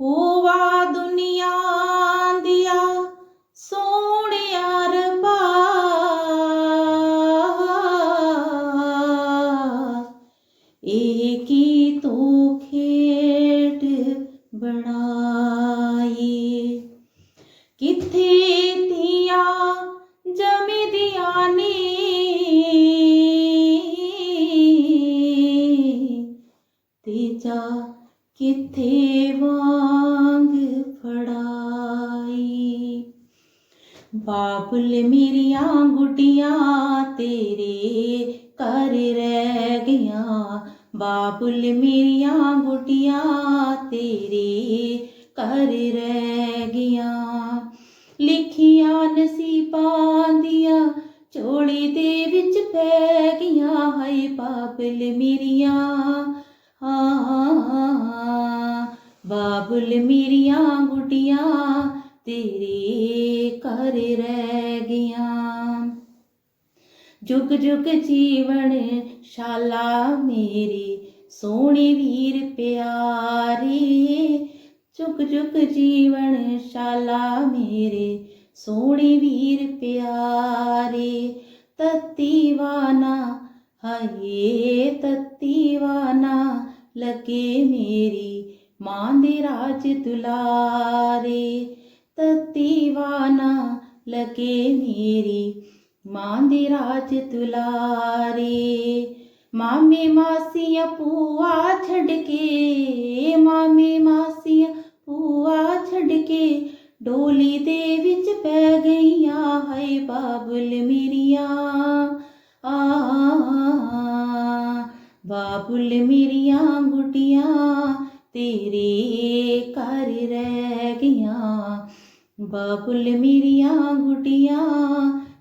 ਹੋਵਾ ਦੁਨੀਆ ਦਿਆ ਸੋਹਣਿਆ ਰਬਾ ਇਹ ਤੂੰ ਖੇਡ ਬਣਾਈ? ਕਿੱਥੇ ਧੀਆਂ ਜਮਦੀਆਂ ਨੇ? ਤੇ ਜਾ ਕਿੱਥੇ ਵਾਂਗ ਫੜਾਈ? ਬਾਬੁਲ ਮੇਰੀਆਂ ਗੁੱਡੀਆਂ ਤੇਰੇ ਘਰ ਰਹਿ ਗਈਆਂ। ਬਾਬੁਲ ਮੇਰੀਆਂ ਗੁੱਡੀਆਂ ਤੇਰੇ ਘਰ ਰਹਿ ਗਈਆਂ। ਲਿਖੀਆਂ ਨਸੀਬਾਂ ਦੀਆਂ ਝੋਲੀ ਦੇ ਵਿੱਚ ਪੈ ਗਈਆਂ। ਹਾਏ ਬਾਬਲ ਮੇਰੀਆਂ ਹਾਂ ਬਾਬੁਲ ਮੇਰੀਆਂ ਗੁੱਡੀਆਂ ਤੇਰੇ ਘਰ ਰਹਿ ਗਈਆਂ। ਜੁਗ ਜੁਗ ਜੀਵਨ ਸ਼ਾਲਾ ਮੇਰੀ, ਸੋਹਣੀ ਵੀਰ ਪਿਆਰੀ। ਜੁਗ ਜੁਗ ਜੀਵਨ ਸ਼ਾਲਾ ਮੇਰੇ, ਸੋਹਣੀ ਵੀਰ ਪਿਆਰੇ। ਤਤੀਵਾਨਾ ਹਾਏ ਤਤੀਵਾਨਾ ਲੱਗੇ ਮੇਰੀ ਮਾਂ ਦੇ ਰਾਜ ਦੁਲਾਰੇ। ਤਤੀਵਾਨਾ ਲੱਗੇ ਮੇਰੀ ਮਾਂ ਦੇ ਰਾਜ ਦੁਲਾਰੇ। ਮਾਮੇ ਮਾਸੀਆਂ ਪੂਆ ਛੱਡ ਕੇ, ਮਾਮੇ ਮਾਸੀਆਂ ਪੂਆ ਛੱਡ ਕੇ, ਡੋਲੀ ਦੇ ਵਿੱਚ ਪੈ ਗਈਆਂ ਹਾਏ ਬਾਬੁਲ ਮੇਰੀਆਂ। ਆ ਬਾਬੁਲ ਮੇਰੀਆਂ ਗੁੱਡੀਆਂ, ਤੇਰੇ ਘਰ ਰਹਿ ਗਈਆਂ। ਬਾਬੁਲ ਮੇਰੀਆਂ ਗੁੱਡੀਆਂ,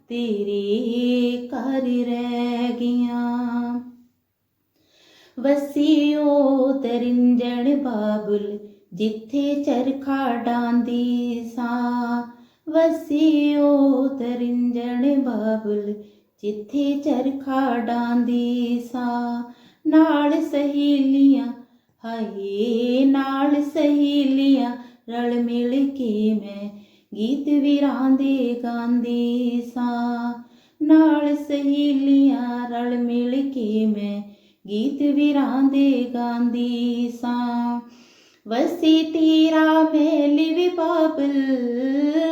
ਤੇਰੇ ਘਰ ਰਹਿ ਗਈਆਂ। ਵਸਿਓ ਤਰਿੰਜਣ ਬਾਬੁਲ, ਜਿੱਥੇ ਚਰਖਾ ਡਾਂਦੀ ਸਾਂ। ਵਸਿਓ ਤਰਿੰਜਣ ਬਾਬੁਲ, ਜਿੱਥੇ ਚਰਖਾ ਡਾਂਦੀ ਸਾਂ। ਨਾਲ ਸਹੇਲੀਆਂ, ਹਾਏ, ਨਾਲ ਸਹੇਲੀਆਂ ਰਲ ਮਿਲ ਕੇ ਮੈਂ ਗੀਤ ਵੀਰਾਂ ਦੇ ਗਾਉਂਦੀ ਸਾਂ। ਨਾਲ ਸਹੇਲੀਆਂ ਰਲ ਮਿਲ ਕੇ ਮੈਂ ਗੀਤ ਵੀਰਾਂ ਦੇ ਗਾਉਂਦੀ ਸਾਂ। ਵਸੀ ਤੀਰਾ ਮੇਲੀ ਵੀ ਬਾਬਲ,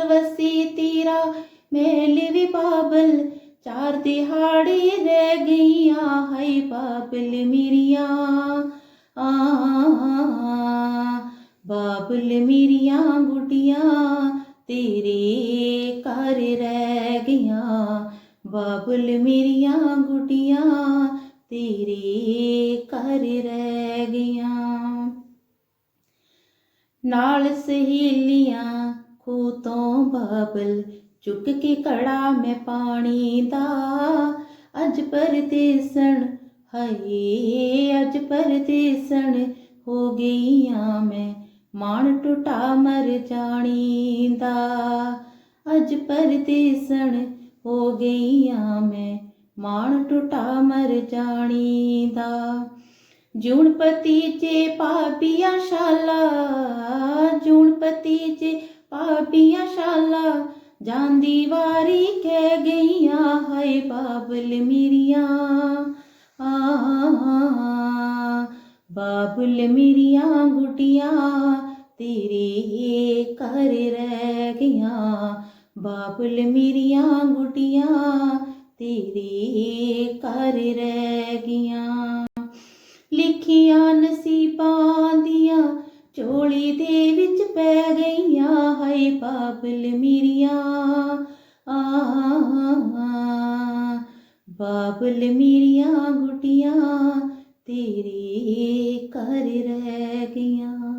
ਵਸੀ ਤੀਰਾ ਮੇਲੀ ਵੀ ਬਾਬਲ ਚਾਰ ਦਿਹਾੜੀ ਰਹਿ ਗਈਆਂ, ਹਾਏ ਬਾਬਲ ਮੇਰੀਆਂ। ਆ ਬਾਬਲ ਮੇਰੀਆਂ ਗੁੱਡੀਆਂ, ਤੇਰੇ ਘਰ ਰਹਿ ਗਈਆਂ। ਬਾਬਲ ਮੇਰੀਆਂ ਗੁੱਡੀਆਂ, ਤੇਰੇ ਘਰ ਰਹਿ ਗਈਆਂ। ਨਾਲ ਸਹੇਲੀਆਂ ਖੂਹ ਤੋਂ ਬਾਬਲ ਚੁੱਕ ਕੇ ਕੜਾ ਮੈਂ ਪਾਣੀ ਦਾ ਅੱਜ ਪਰਦੇਸਣ ਹਾਏ ਅੱਜ ਪਰਦੇਸਣ ਹੋ ਗਈਆਂ ਮੈਂ ਮਾਣ ਟੁੱਟਾ ਮਰ ਜਾਣੀ ਦਾ ਅੱਜ ਪਰਦੇਸਣ ਹੋ ਗਈਆਂ ਮੈਂ ਮਾਣ ਟੁੱਟਾ ਮਰ ਜਾਣੀ ਦਾ ਜੂਣਪਤੀ ਜੇ ਪਾਪੀਆਂ ਸ਼ਾਲਾ ਜੂਣਪਤੀ ਜੇ ਪਾਪੀਆਂ ਸ਼ਾਲਾ ਜਾਂਦੀ ਵਾਰੀ ਕਹਿ ਗਈਆਂ, ਹਾਏ ਬਾਬਲ ਮੇਰੀਆਂ। ਆ ਬਾਬਲ ਮੇਰੀਆਂ ਗੁੱਡੀਆਂ ਤੇਰੇ ਘਰ ਰਹਿ ਗਈਆਂ। ਬਾਬਲ ਮੇਰੀਆਂ ਗੁੱਡੀਆਂ ਤੇਰੇ ਘਰ ਰਹਿ ਗਈਆਂ। ਲਿਖੀਆਂ ਨਸੀਬਾਂ ਦੀਆਂ ਝੋਲੀ ਦੇ ਬਾਬਲ ਮੇਰੀਆਂ ਆ ਬਾਬਲ ਮੇਰੀਆਂ ਗੁੱਡੀਆਂ ਤੇਰੇ ਘਰ ਰਹਿ ਗਈਆਂ।